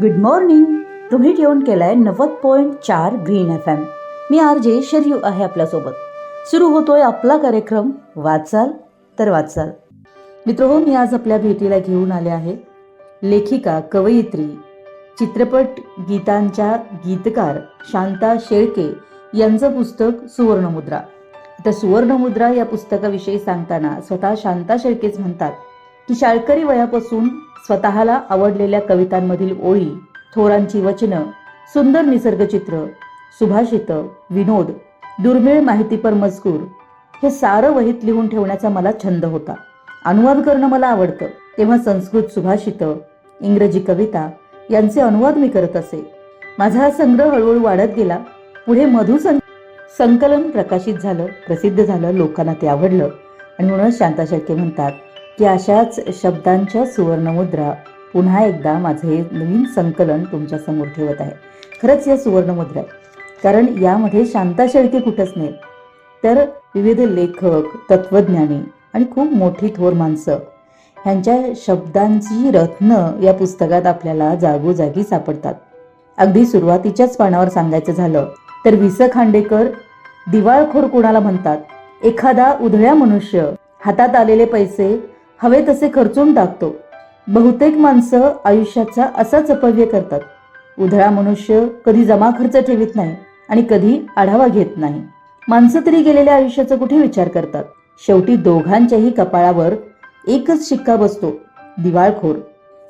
Good morning तुम्ही ठेवून केलाय नव्वद पॉईंट चार ग्रीन एफ एम मी आर जे शर्यू आहे आपल्यासोबत. सुरू होतोय आपला कार्यक्रम वाचाल तर वाचाल. मित्र हो मी आज आपल्या भेटीला घेऊन आले आहे. लेखिका कवयित्री चित्रपट गीतांच्या गीतकार शांता शेळके यांचं पुस्तक सुवर्णमुद्रा. तर सुवर्णमुद्रा या पुस्तकाविषयी सांगताना स्वतः शांता शेळकेच म्हणतात. की शाळकरी वयापासून स्वतःला आवडलेल्या कवितांमधील ओळी थोरांची वचनं सुंदर निसर्गचित्र सुभाषित विनोद दुर्मिळ माहितीपर मजकूर हे सारं वहीत लिहून ठेवण्याचा मला छंद होता. अनुवाद करणं मला आवडतं. तेव्हा संस्कृत सुभाषित इंग्रजी कविता यांचे अनुवाद मी करत असे. माझा हा संग्रह हळूहळू वाढत गेला. पुढे मधु सं संकलन प्रकाशित झालं प्रसिद्ध झालं लोकांना ते आवडलं. आणि म्हणूनच शांता शेळके म्हणतात की अशाच शब्दांच्या सुवर्णमुद्रा पुन्हा एकदा माझे हे नवीन संकलन तुमच्यासमोर ठेवत आहे. खरंच या सुवर्णमुद्रा आहे कारण यामध्ये शांता शेळके कुठंच नाही तर विविध लेखक तत्वज्ञानी आणि खूप मोठी थोर माणसं ह्यांच्या शब्दांची रत्न या पुस्तकात आपल्याला जागोजागी सापडतात. अगदी सुरुवातीच्याच पानावर सांगायचं झालं तर वि स खांडेकर दिवाळखोर कोणाला म्हणतात? एखादा उधळ्या मनुष्य हातात आलेले पैसे हवे तसे खर्चून टाकतो. बहुतेक माणसं आयुष्याचा असाच अपव्य करतात. उधळा मनुष्य कधी जमा खर्च ठेवीत नाही आणि कधी आढावा घेत नाही. माणसं तरी गेलेल्या आयुष्याचा कुठे विचार करतात? शेवटी दोघांच्याही कपाळावर एकच शिक्का बसतो दिवाळखोर.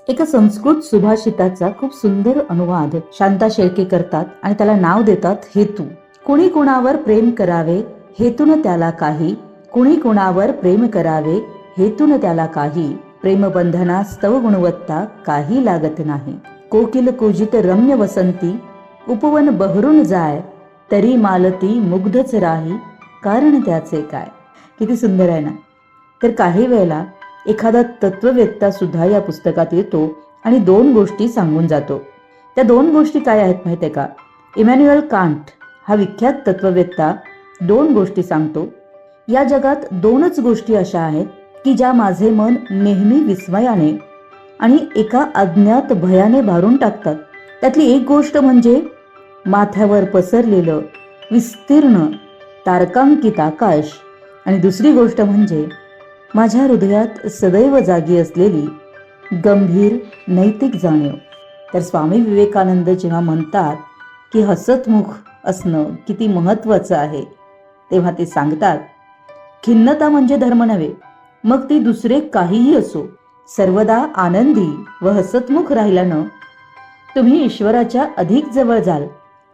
एका संस्कृत सुभाषिताचा खूप सुंदर अनुवाद शांता शेळके करतात आणि त्याला नाव देतात हेतू. कुणी कुणावर प्रेम करावे हेतून त्याला काही. कुणी कुणावर प्रेम करावे हेतून त्याला काही प्रेमबंधना स्तव गुणवत्ता काही लागत नाही. कोकिल कुजित रम्य वसंती उपवन बहरून जाय तरी मालती मुग्धच राही कारण त्याचे काय? किती सुंदर आहे ना? तर काही वेळेला एखादा तत्ववेत्ता सुद्धा या पुस्तकात येतो आणि दोन गोष्टी सांगून जातो. त्या दोन गोष्टी काय आहेत माहिती आहे का? इमॅन्युअल कांट हा विख्यात तत्ववेत्ता दोन गोष्टी सांगतो. या जगात दोनच गोष्टी अशा आहेत की ज्या माझे मन नेहमी विस्मयाने आणि एका अज्ञात भयाने भारून टाकतात. त्यातली एक गोष्ट म्हणजे माथ्यावर पसरलेलं विस्तीर्ण तारकांकित आकाश. आणि दुसरी गोष्ट म्हणजे माझ्या हृदयात सदैव जागी असलेली गंभीर नैतिक जाणीव. तर स्वामी विवेकानंद जेव्हा म्हणतात की हसतमुख असणं किती महत्त्वाचं आहे तेव्हा ते सांगतात खिन्नता म्हणजे धर्म नव्हे मग ती दुसरे काहीही असो सर्वदा आनंदी व हसतमुख राहिल्यानं तुम्ही ईश्वराच्या अधिक जवळ जाल.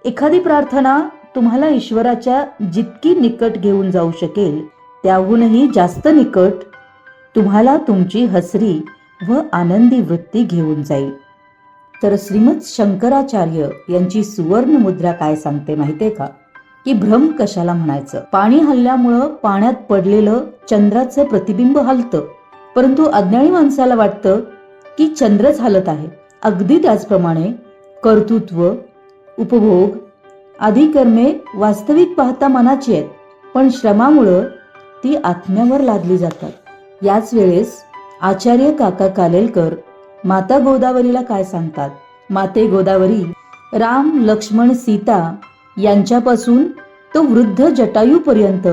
एखादी प्रार्थना तुम्हाला ईश्वराच्या जितकी निकट घेऊन जाऊ शकेल त्याहूनही जास्त निकट तुम्हाला तुमची हसरी व आनंदी वृत्ती घेऊन जाईल. तर श्रीमद शंकराचार्य यांची सुवर्ण मुद्रा काय सांगते माहिती आहे का? की भ्रम कशाला म्हणायचं? पाणी हल्ल्यामुळं पाण्यात पडलेलं चंद्राचं प्रतिबिंब हलतं. परंतु अज्ञानी माणसाला वाटतं की चंद्रच हलत आहे. अगदी त्याचप्रमाणे कर्तृत्व उपभोग आदी कर्मे वास्तविक पाहता मनाची आहेत पण श्रमामुळं ती आत्म्यावर लादली जातात. याच वेळेस आचार्य काका कालेलकर माता गोदावरीला काय सांगतात? माते गोदावरी राम लक्ष्मण सीता यांच्यापासून तो वृद्ध जटायूपर्यंत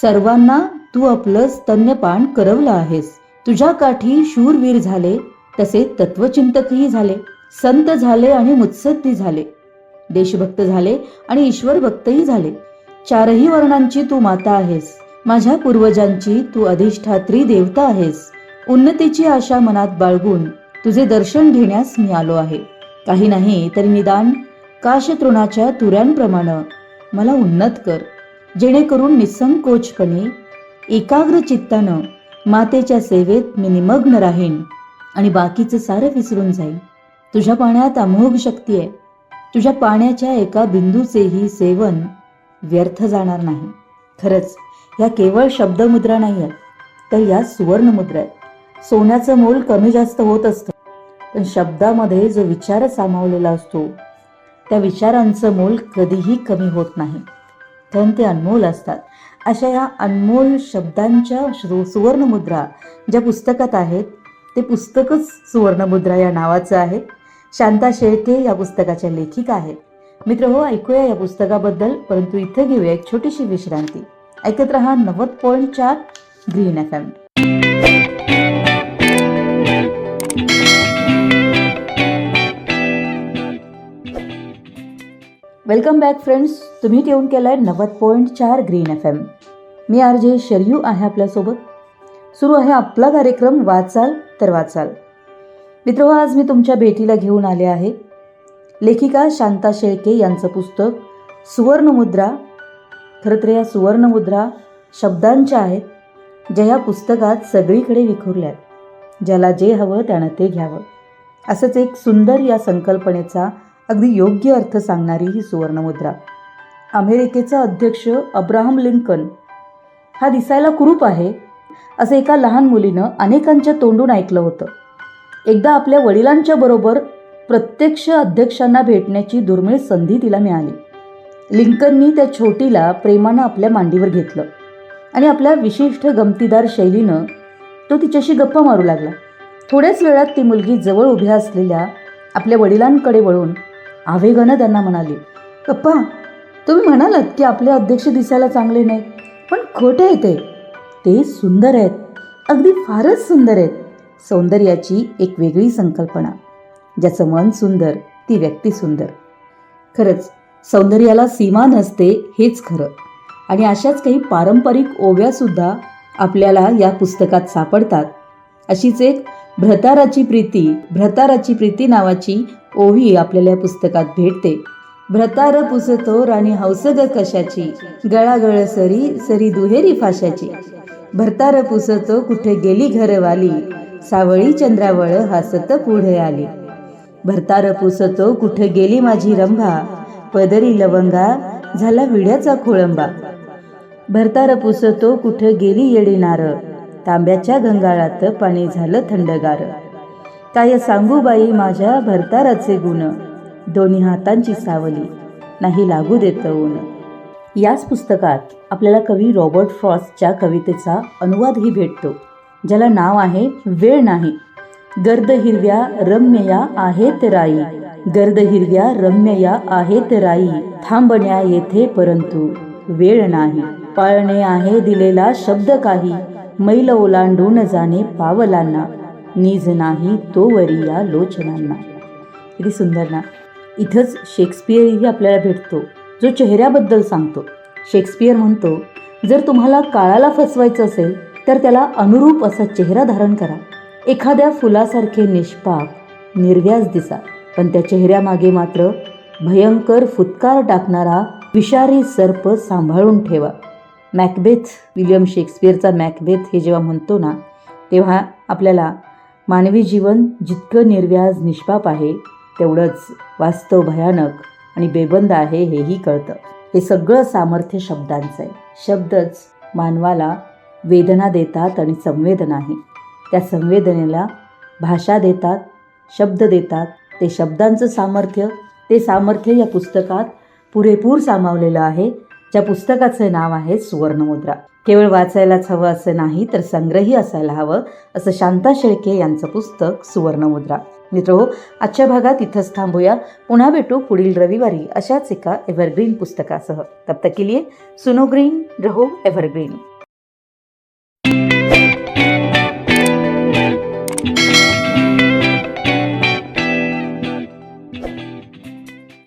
सर्वांना तू आपलं स्तन्यपान करवलं आहेस. तुझ्या काठी शूरवीर झाले तसे तत्वचिंतकही झाले. संत झाले आणि मुत्सद्दी झाले. देशभक्त झाले आणि ईश्वर भक्तही झाले. चारही वर्णांची तू माता आहेस. माझ्या पूर्वजांची तू अधिष्ठात्री देवता आहेस. उन्नतीची आशा मनात बाळगून तुझे दर्शन घेण्यास मी आलो आहे. काही नाही तरी निदान काशतृणाच्या तुऱ्यांप्रमाणे मला उन्नत कर. जेणेकरून निसंकोचपणे एकाग्र चित्तानं मातेच्या सेवेत मी निमग्न राहीन आणि बाकीचं सारं विसरून जाईल तुझ्या पाण्यात अमोघ शक्ती आहे. तुझ्या पाण्याच्या एका बिंदूचेही सेवन व्यर्थ जाणार नाही. खरंच ह्या केवळ शब्दमुद्रा नाही आहेत तर या सुवर्णमुद्रा आहेत. सोन्याचं मोल कमी जास्त होत असतं. पण शब्दामध्ये जो विचार सामावलेला असतो त्या विचारांचं मोल कधीही कमी होत नाही. कारण ते अनमोल असतात. अशा या अनमोल शब्दांच्या सुवर्णमुद्रा ज्या पुस्तकात आहेत ते पुस्तकच सुवर्णमुद्रा या नावाचं आहे. शांता शेळके या पुस्तकाच्या लेखिका आहेत. मित्र हो ऐकूया या पुस्तकाबद्दल परंतु इथे घेऊया एक छोटीशी विश्रांती. ऐकत रहा नव्वद पॉईंट चार green F M welcome back friends तुम्ही ट्यून केलं आहे नव्वद पॉईंट चार ग्रीन एफ एम मी आर जे शर्यू आहे आपल्यासोबत. सुरू आहे आपला कार्यक्रम वाचाल तर वाचाल. मित्र आज मी तुमच्या भेटीला घेऊन आले आहे. लेखिका शांता शेळके यांचं पुस्तक सुवर्णमुद्रा. खरं तर या सुवर्णमुद्रा शब्दांच्या आहेत ज्या या पुस्तकात सगळीकडे विखुरल्या आहेत ज्याला जे हवं त्यानं ते घ्यावं. असंच एक सुंदर या संकल्पनेचा अगदी योग्य अर्थ सांगणारी ही सुवर्णमुद्रा. अमेरिकेचा अध्यक्ष अब्राहम लिंकन हा दिसायला कुरूप आहे असं एका लहान मुलीनं अनेकांच्या तोंडून ऐकलं होतं. एकदा आपल्या वडिलांच्या बरोबर प्रत्यक्ष अध्यक्षांना भेटण्याची दुर्मिळ संधी तिला मिळाली. लिंकननी त्या छोटीला प्रेमानं आपल्या मांडीवर घेतलं आणि आपल्या विशिष्ट गमतीदार शैलीनं तो तिच्याशी गप्पा मारू लागला. थोड्याच वेळात ती मुलगी जवळ उभ्या असलेल्या आपल्या वडिलांकडे वळून आवेगानं त्यांना म्हणाली पप्पा तुम्ही म्हणालात की आपले अध्यक्ष दिसायला चांगले नाहीत पण खोटे आहे ते. ते सुंदर आहेत. अगदी फारच सुंदर आहेत. सौंदर्याची एक वेगळी संकल्पना. ज्याचं मन सुंदर ती व्यक्ती सुंदर. खरंच सौंदर्याला सीमा नसते हेच खरं. आणि अशाच काही पारंपरिक ओव्यासुद्धा आपल्याला या पुस्तकात सापडतात. अशीच एक भ्रताराची प्रीती भ्रताराची प्रीती नावाची ओही आपल्याला या पुस्तकात भेटते. भ्रतार पुसतो राणी हौसग कशाची? गळागळ सरी सरी दुहेरी फाशाची. भरतार पुसतो कुठे गेली घरवाली? सावळी चंद्रावळ हसत पुढे आली. भरतार पुसतो कुठे गेली माझी रंभा? पदरी लवंगा झाला विड्याचा खोळंबा. भरतार पुसतो कुठे गेली येडी नारळ? तांब्याच्या गंगाळात पाणी झालं थंडगार. काय सांगू बाई माझ्या भरताराचे गुण. दोन्ही हातांची सावली नाही लागू देत ऊन. याच पुस्तकात आपल्याला कवी रॉबर्ट फ्रॉस्टच्या कवितेचा अनुवादही भेटतो ज्याला नाव आहे वेळ नाही. गर्द हिरव्या रम्यया आहेत राई. गर्द हिरव्या रम्यया आहेत राई. थांबण्या येथे परंतु वेळ नाही. पाळणे आहे दिलेला शब्द काही. मैल ओलांडून जाणे पावलांना. नीज नाही तो वरिया लोचनांना. किती सुंदर ना? इथंच शेक्सपियरही आपल्याला भेटतो. जो चेहऱ्याबद्दल सांगतो. शेक्सपियर म्हणतो जर तुम्हाला काळाला फसवायचं असेल तर त्याला अनुरूप असा चेहरा धारण करा. एखाद्या फुलासारखे निष्पाप निर्व्याज दिसा. पण त्या चेहऱ्यामागे मात्र भयंकर फुतकार टाकणारा विषारी सर्प सांभाळून ठेवा. मॅकबेथ विलियम शेक्सपियरचा मॅकबेथ हे जेव्हा म्हणतो ना तेव्हा आपल्याला मानवी जीवन जितकं निर्व्याज निष्पाप आहे तेवढंच वास्तव भयानक आणि बेबंद आहे हेही कळतं. हे सगळं सामर्थ्य शब्दांचं आहे. शब्दच मानवाला वेदना देतात आणि संवेदनाही त्या संवेदनेला भाषा देतात शब्द देतात. ते शब्दांचं सामर्थ्य ते सामर्थ्य या पुस्तकात पुरेपूर सामावलेलं आहे. ज्या पुस्तकाचं नाव आहे सुवर्णमुद्रा. केवळ वाचायलाच हवं असं नाही तर संग्रही असायला हवं असं शांता शेळके यांचं पुस्तक सुवर्णमुद्रा. मित्र हो आजच्या भागात इथंच थांबूया. पुन्हा भेटू पुढील रविवारी अशाच एका एव्हरग्रीन पुस्तकासह. तब तक के लिए सुनो ग्रीन रहो एव्हरग्रीन